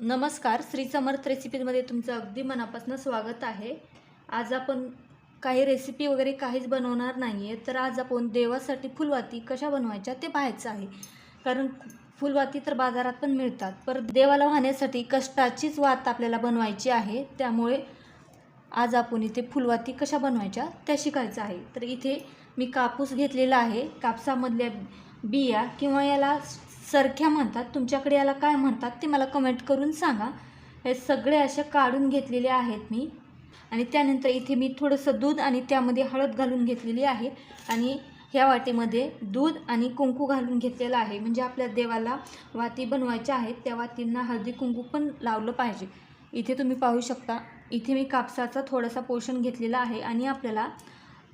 नमस्कार श्री समर्थ रेसिपीमध्ये तुमचं अगदी मनापासून स्वागत आहे. आज आपण काही रेसिपी वगैरे काहीच बनवणार नाही आहे तर आज आपण देवासाठी फुलवाती कशा बनवायच्या ते पाहायचं आहे. कारण फुलवाती तर बाजारात पण मिळतात पर देवाला वाहण्यासाठी कष्टाचीच वात आपल्याला बनवायची आहे. त्यामुळे आज आपण इथे फुलवाती कशा बनवायच्या त्या शिकायचं आहे. तर इथे मी कापूस घेतलेला आहे. कापसामधल्या बिया किंवा याला सरख्या म्हणतात तुमच्याकडे याला काय म्हणतात ते मला कमेंट करून सांगा. हे सगळे असे काढून घेतलेले आहेत मी. आणि त्यानंतर इथे मी थोडंसं दूध आणि त्यामध्ये हळद घालून घेतलेली आहे. आणि ह्या वाटीमध्ये दूध आणि कुंकू घालून घेतलेलं आहे. म्हणजे आपल्या देवाला वाती बनवायच्या आहेत त्या वातींना हळदी कुंकू पण लावलं पाहिजे. इथे तुम्ही पाहू शकता इथे मी कापसाचा थोडासा पोषण घेतलेला आहे. आणि आपल्याला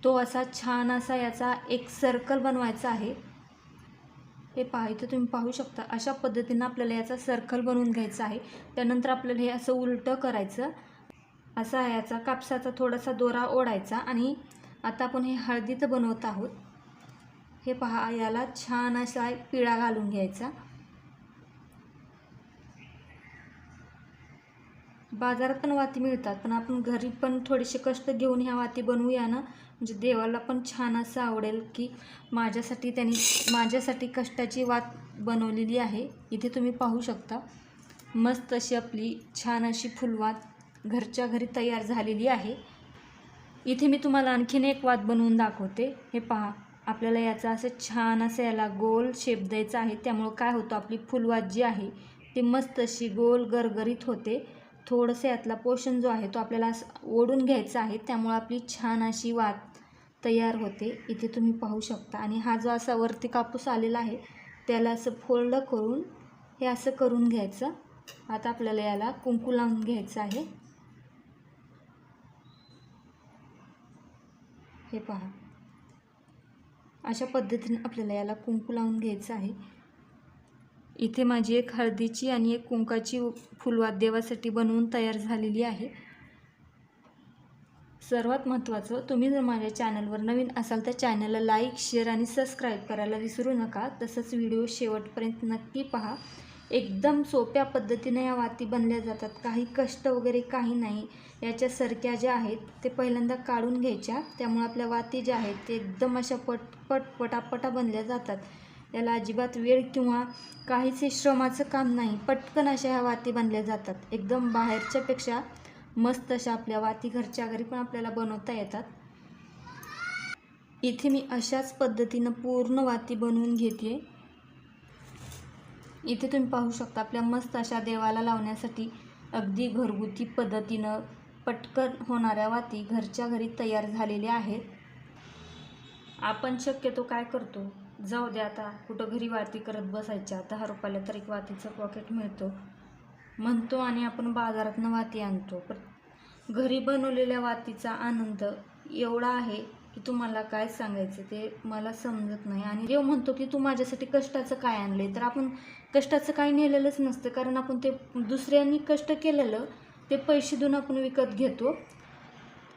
तो असा छान असा याचा एक सर्कल बनवायचा आहे. हे पहा तुम्ही पाहू शकता अशा पद्धतीनं आपल्याला याचा सर्कल बनवून घ्यायचा आहे. त्यानंतर आपल्याला हे असं उलटं करायचं. असा याचा कापसाचा थोडासा दोरा ओढायचा आणि आता आपण हे हळदीचं बनवत आहोत. हे पहा याला छान असा पिळा घालून घ्यायचा. बाजारात पण वाती मिळतात पण आपण घरी पण थोडेसे कष्ट घेऊन ह्या वाती बनवूया ना? म्हणजे देवाला पण छान असं आवडेल की माझ्यासाठी त्यांनी माझ्यासाठी कष्टाची वात बनवलेली आहे. इथे तुम्ही पाहू शकता. मस्त अशी आपली छान अशी फुलवात घरच्या घरी तयार झालेली आहे. इथे मी तुम्हाला आणखीन एक वात बनवून दाखवते. हे पहा आपल्याला याचा असं छान असं याला गोल शेप द्यायचा आहे. त्यामुळं काय होतं आपली फुलवात जी आहे ती मस्त अशी गोल गरगरीत होते. थोडंसं यातला पोषण जो आहे तो आपल्याला असं ओढून घ्यायचा आहे त्यामुळं आपली छान अशी वात तयार होते. इथे तुम्ही पाहू शकता. आणि हा जो असा वरती कापूस आलेला आहे त्याला असं फोल्ड करून हे असं करून घ्यायचं. आता आपल्याला याला कुंकू लावून घ्यायचं आहे. हे पहा. अशा पद्धतीने आपल्याला याला कुंकू लावून घ्यायचं आहे. इथे माझी एक हळदीची आणि एक कुंकाची फुलवात देवासाठी बनवून तयार झालेली आहे. सर्वात महत्त्वाचं तुम्ही जर माझ्या चॅनलवर नवीन असाल तर चॅनलला लाईक शेअर आणि सबस्क्राईब करायला विसरू नका. तसंच व्हिडिओ शेवटपर्यंत नक्की पहा. एकदम सोप्या पद्धतीने या वाती बनल्या जातात. काही कष्ट वगैरे काही नाही. याच्या सरक्या ज्या आहेत ते पहिल्यांदा काढून घ्यायच्या. त्यामुळे आपल्या वाती ज्या आहेत ते एकदम अशा पटपट पटापटा बनल्या जातात. याला अजिबात वेळ किंवा काहीसे श्रमाचं काम नाही. पटकन अशा ह्या वाती बनल्या जातात. एकदम बाहेरच्यापेक्षा मस्त अशा आपल्या वाती घरच्या घरी पण आपल्याला बनवता येतात. इथे मी अशाच पद्धतीनं पूर्ण वाती बनवून घेते. इथे तुम्ही पाहू शकता आपल्या मस्त अशा देवाला लावण्यासाठी अगदी घरगुती पद्धतीनं पटकन होणाऱ्या वाती घरच्या घरी तयार झालेल्या आहेत. आपण शक्यतो काय करतो? जाऊ द्या आता कुठं घरी वाती करत बसायच्या दहा रुपयाला तर एक वातीचं पॉकेट मिळतो. म्हणतो आणि आपण बाजारातनं वाती आणतो. पण घरी बनवलेल्या वातीचा आनंद एवढा आहे की तुम्हाला काय सांगायचं ते मला समजत नाही. आणि देव म्हणतो की तू माझ्यासाठी कष्टाचं काय आणले तर आपण कष्टाचं काही नेलेलंच नसतं. कारण आपण ते दुसऱ्यांनी कष्ट केलेलं ते पैसे देऊन आपण विकत घेतो.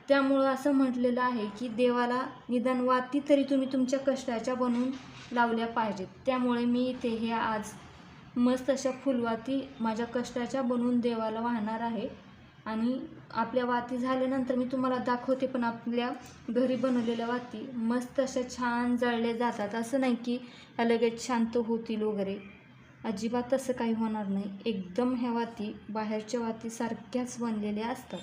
त्यामुळं असं म्हटलेलं आहे की देवाला निदान वाती तरी तुम्ही तुमच्या कष्टाच्या बनवून लावल्या पाहिजेत. त्यामुळे मी इथे हे आज मस्त अशा फुलवाती माझ्या कष्टाच्या बनवून देवाला वाहणार आहे. आणि आपल्या वाती झाल्यानंतर मी तुम्हाला दाखवते पण आपल्या घरी बनवलेल्या वाती मस्त अशा छान जळल्या जातात. असं नाही की ह्या लगेच शांत होतील वगैरे. अजिबात असं काही होणार नाही. एकदम ह्या वाती बाहेरच्या वातीसारख्याच बनलेल्या असतात.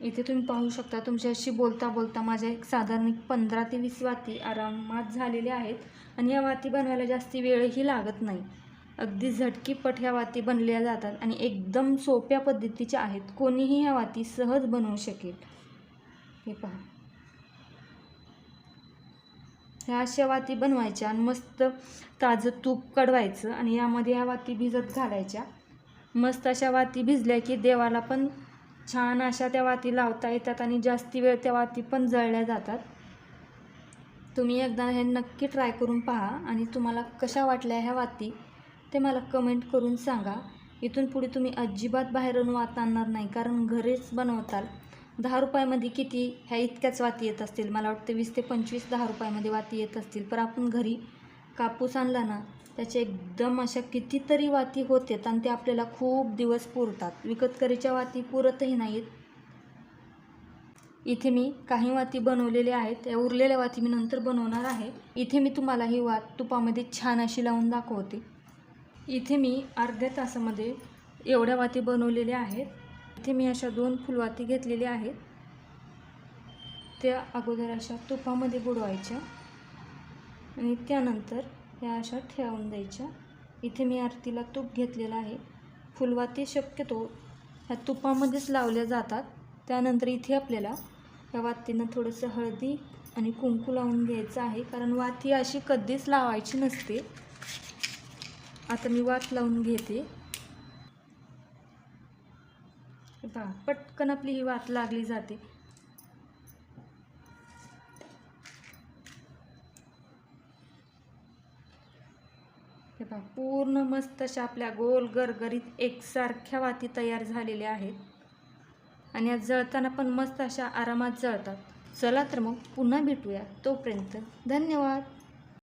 इथे तुम्ही पाहू शकता तुमच्याशी बोलता बोलता माझ्या एक साधारण एक पंधरा ते वीस वाती आरामात झालेल्या आहेत आणि या वाती बनवायला जास्ती वेळही लागत नाही. अगदी झटकीपट ह्या वाती बनल्या जातात आणि एकदम सोप्या पद्धतीच्या आहेत. कोणीही ह्या वाती सहज बनवू शकेल. हे पहा. ह्या अशा वाती बनवायच्या आणि मस्त ताजं तूप कडवायचं आणि यामध्ये ह्या वाती भिजत घालायच्या. मस्त अशा वाती भिजल्या की देवाला पण छान अशा त्या वाती लावता येतात आणि जास्ती वेळ त्या वाती पण जळल्या जातात. तुम्ही एकदा हे नक्की ट्राय करून पहा आणि तुम्हाला कशा वाटल्या ह्या वाती ते मला कमेंट करून सांगा. इथून पुढे तुम्ही अजिबात बाहेरून वात आणणार नाही कारण घरीच बनवताल. दहा रुपयामध्ये किती ह्या इतक्याच वाती येत असतील? मला वाटतं वीस ते पंचवीस दहा रुपयामध्ये वाती येत असतील. पर आपण घरी कापूस आणला ना त्याचे एकदम अशा कितीतरी वाती होतात आणि ते आपल्याला खूप दिवस पुरतात. विकतकरीच्या वाती पुरतही नाहीत. इथे मी काही वाती बनवलेल्या आहेत. त्या उरलेल्या वाती मी नंतर बनवणार आहे. इथे मी तुम्हाला ही वात तुपामध्ये छान अशी लावून दाखवते. इथे मी अर्ध्या तासामध्ये एवढ्या वाती बनवलेल्या आहेत. इथे मी अशा दोन फुलवाती घेतलेल्या आहेत. त्या अगोदर अशा तुपामध्ये बुडवायच्या आणि त्यानंतर ह्या अशा ठेवून द्यायच्या. इथे मी आरतीला तूप घेतलेलं आहे. फुलवाती शक्यतो ह्या तुपामध्येच लावल्या जातात. त्यानंतर इथे आपल्याला या वातीनं थोडंसं हळदी आणि कुंकू लावून घ्यायचं आहे. कारण वाती अशी कधीच लावायची नसते. आता मी वात लावून घेते. पहा पटकन आपली ही वात लागली जाते. पूर्ण मस्त अशा आपल्या गोल गरगरीत एकसारख्या वाती तयार झालेल्या आहेत. आणि या जळताना पण मस्त अशा आरामात जळतात. चला तर मग पुन्हा भेटूया तोपर्यंत. धन्यवाद.